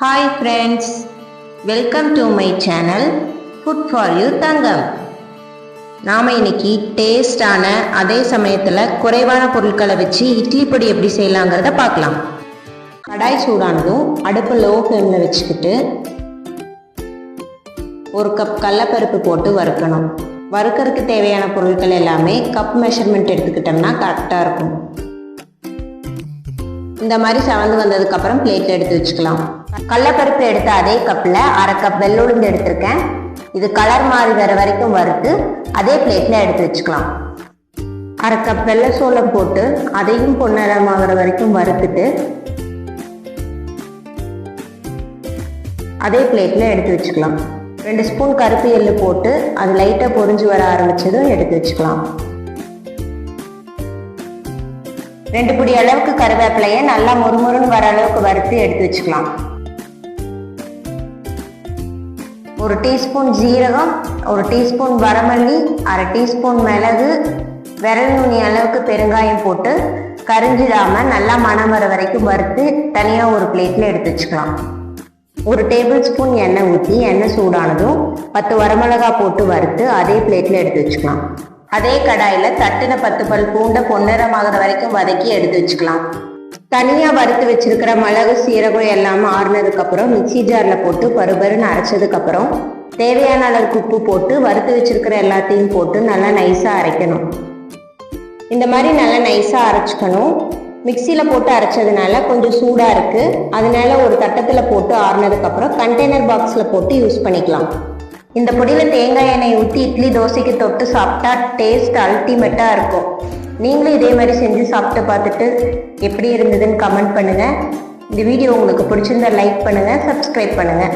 Hi friends welcome to my channel food for you தங்கம் நாம் இன்னைக்கு டேஸ்டான அதே சமயத்தில் குறைவான பொருட்களை வச்சு இட்லி பொடி எப்படி செய்யலாங்கிறத பார்க்கலாம். கடாய் சூடானதும் அடுப்பு லோ ஃப்ளேமில் வச்சுக்கிட்டு ஒரு கப் கடலப்பருப்பு போட்டு வறுக்கணும். வறுக்கறதுக்கு தேவையான பொருட்கள் எல்லாமே கப் மெஷர்மெண்ட் எடுத்துக்கிட்டோம்னா கரெக்டாக இருக்கும். இந்த மாதிரி சவந்து வந்ததுக்கப்புறம் பிளேட்டில் எடுத்து வச்சுக்கலாம். கடலப்பருப்பு எடுத்த அதே கப்பில் அரை கப் வெள்ளுளுந்து எடுத்திருக்கேன். இது கலர் மாறி வர வரைக்கும் வறுத்து அதே பிளேட்டில் எடுத்து வச்சுக்கலாம். அரை கப் வெள்ளை சோளம் போட்டு அதையும் பொன்னிறமாகிற வரைக்கும் வறுத்துட்டு அதே பிளேட்டில் எடுத்து வச்சுக்கலாம். ரெண்டு ஸ்பூன் கருப்பு எள்ளு போட்டு அது லைட்டாக பொரிஞ்சு வர ஆரம்பிச்சதும் எடுத்து வச்சுக்கலாம். ரெண்டு பிடி அளவுக்கு கருவேப்பிலையை நல்லா முறுமுறுன்னு வர அளவுக்கு வறுத்து எடுத்து வச்சுக்கலாம். ஒரு டீஸ்பூன் ஜீரகம் ஒரு டீஸ்பூன் வரமல்லி அரை டீஸ்பூன் மிளகு விரல் நுனி அளவுக்கு பெருங்காயம் போட்டு கரிஞ்சிடாமல் நல்லா மனம் வர வரைக்கும் வறுத்து தனியாக ஒரு பிளேட்டில் எடுத்து வச்சுக்கலாம். ஒரு டேபிள் ஸ்பூன் எண்ணெய் ஊற்றி எண்ணெய் சூடானதும் பத்து வரமிளகா போட்டு வறுத்து அதே பிளேட்டில் எடுத்து வச்சுக்கலாம். அதே கடாயில் தட்டின பத்து பல் பூண்டை பொன்னிறமாகிற வரைக்கும் வதக்கி எடுத்து வச்சுக்கலாம். தனியாக வறுத்து வச்சிருக்கிற மிளகு சீரகம் எல்லாம் ஆறுனதுக்கப்புறம் மிக்சி ஜாரில் போட்டு பருபருன்னு அரைச்சதுக்கப்புறம் தேவையான அளவுக்கு உப்பு போட்டு வறுத்து வச்சிருக்கிற எல்லாத்தையும் போட்டு நல்லா நைஸாக அரைக்கணும். இந்த மாதிரி நல்லா நைஸாக அரைச்சிக்கணும். மிக்சியில் போட்டு அரைச்சதுனால கொஞ்சம் சூடாக இருக்குது அதனால ஒரு தட்டத்தில் போட்டு ஆறுனதுக்கப்புறம் கண்டெய்னர் பாக்ஸில் போட்டு யூஸ் பண்ணிக்கலாம். இந்த பொடியில் தேங்காய் எண்ணெய் ஊற்றி இட்லி தோசைக்கு தொட்டு சாப்பிட்டா டேஸ்ட் அல்டிமேட்டாக இருக்கும். நீங்களும் இதே மாதிரி செஞ்சு சாப்பிட்டு பார்த்துட்டு எப்படி இருந்ததுன்னு கமெண்ட் பண்ணுங்கள் இந்த வீடியோ உங்களுக்கு பிடிச்சிருந்தா லைக் பண்ணுங்கள் சப்ஸ்கிரைப் பண்ணுங்கள்